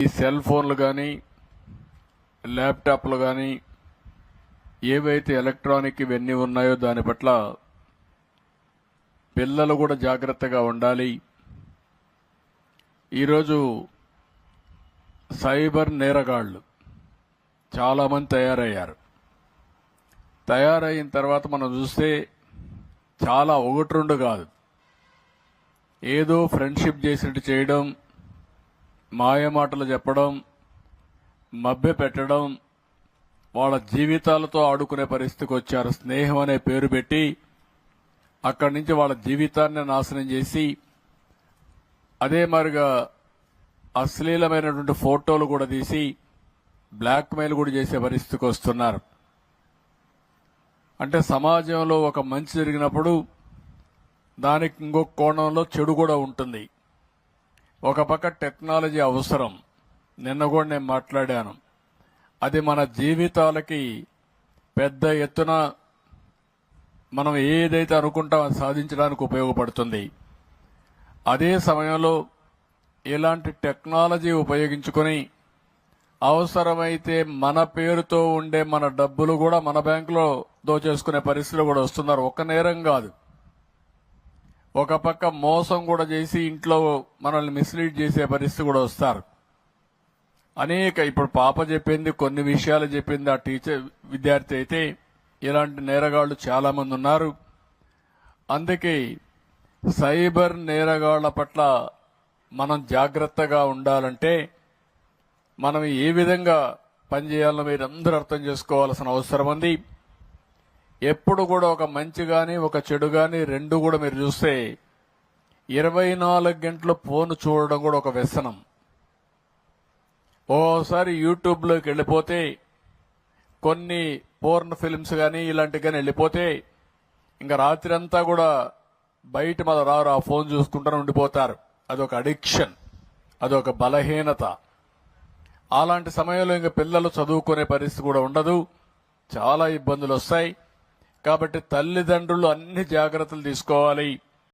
ఈ సెల్ ఫోన్లు కానీ ల్యాప్టాప్లు కానీ ఏవైతే ఎలక్ట్రానిక్ ఇవన్నీ ఉన్నాయో దాని పట్ల పిల్లలు కూడా జాగ్రత్తగా ఉండాలి. ఈరోజు సైబర్ నేరగాళ్ళు చాలామంది తయారయ్యారు. తయారైన తర్వాత మనం చూస్తే చాలా ఒకటి రెండు కాదు. ఏదో ఫ్రెండ్షిప్ చేసినట్టు చేయడం మాయమాటలు చెప్పడం మభ్య పెట్టడం వాళ్ళ జీవితాలతో ఆడుకునే పరిస్థితికి వచ్చారు. స్నేహం అనే పేరు పెట్టి అక్కడి నుంచి వాళ్ళ జీవితాన్ని నాశనం చేసి అదే మరిగా అశ్లీలమైనటువంటి ఫోటోలు కూడా తీసి బ్లాక్మెయిల్ కూడా చేసే పరిస్థితికి వస్తున్నారు. అంటే సమాజంలో ఒక మంచి జరిగినప్పుడు దానికి ఇంకొక కోణంలో చెడు కూడా ఉంటుంది. ఒక పక్క టెక్నాలజీ అవసరం. నిన్న కూడా నేను మాట్లాడాను. అది మన జీవితాలకి పెద్ద ఎత్తున మనం ఏదైతే అనుకుంటాం అది సాధించడానికి ఉపయోగపడుతుంది. అదే సమయంలో ఇలాంటి టెక్నాలజీ ఉపయోగించుకొని అవసరమైతే మన పేరుతో ఉండే మన డబ్బులు కూడా మన బ్యాంకులో దోచేసుకునే పరిస్థితులు కూడా వస్తున్నారు. ఒక నేరం కాదు. ఒక పక్క మోసం కూడా చేసి ఇంట్లో మనల్ని మిస్లీడ్ చేసే పరిస్థితి కూడా వస్తారు. అనేక ఇప్పుడు పాప చెప్పింది కొన్ని విషయాలు చెప్పింది ఆ టీచర్ విద్యార్థి అయితే ఇలాంటి నేరగాళ్ళు చాలామంది ఉన్నారు. అందుకే సైబర్ నేరగాళ్ళ పట్ల మనం జాగ్రత్తగా ఉండాలంటే మనం ఏ విధంగా పనిచేయాలో మీరు అందరూ అర్థం చేసుకోవాల్సిన అవసరం ఉంది. ఎప్పుడు కూడా ఒక మంచి కానీ ఒక చెడు కానీ రెండు కూడా మీరు చూస్తే ఇరవై నాలుగు గంటలు ఫోన్ చూడడం కూడా ఒక వ్యసనం. ఓసారి యూట్యూబ్లోకి వెళ్ళిపోతే కొన్ని పోర్న్ ఫిల్మ్స్ కానీ ఇలాంటివి కానీ వెళ్ళిపోతే ఇంకా రాత్రి అంతా కూడా బయట మన రారు ఆ ఫోన్ చూసుకుంటూ ఉండిపోతారు. అదొక అడిక్షన్ అదొక బలహీనత. అలాంటి సమయంలో ఇంకా పిల్లలు చదువుకునే పరిస్థితి కూడా ఉండదు. చాలా ఇబ్బందులు వస్తాయి కాబట్టి తల్లిదండ్రులు అన్ని జాగ్రత్తలు తీసుకోవాలి.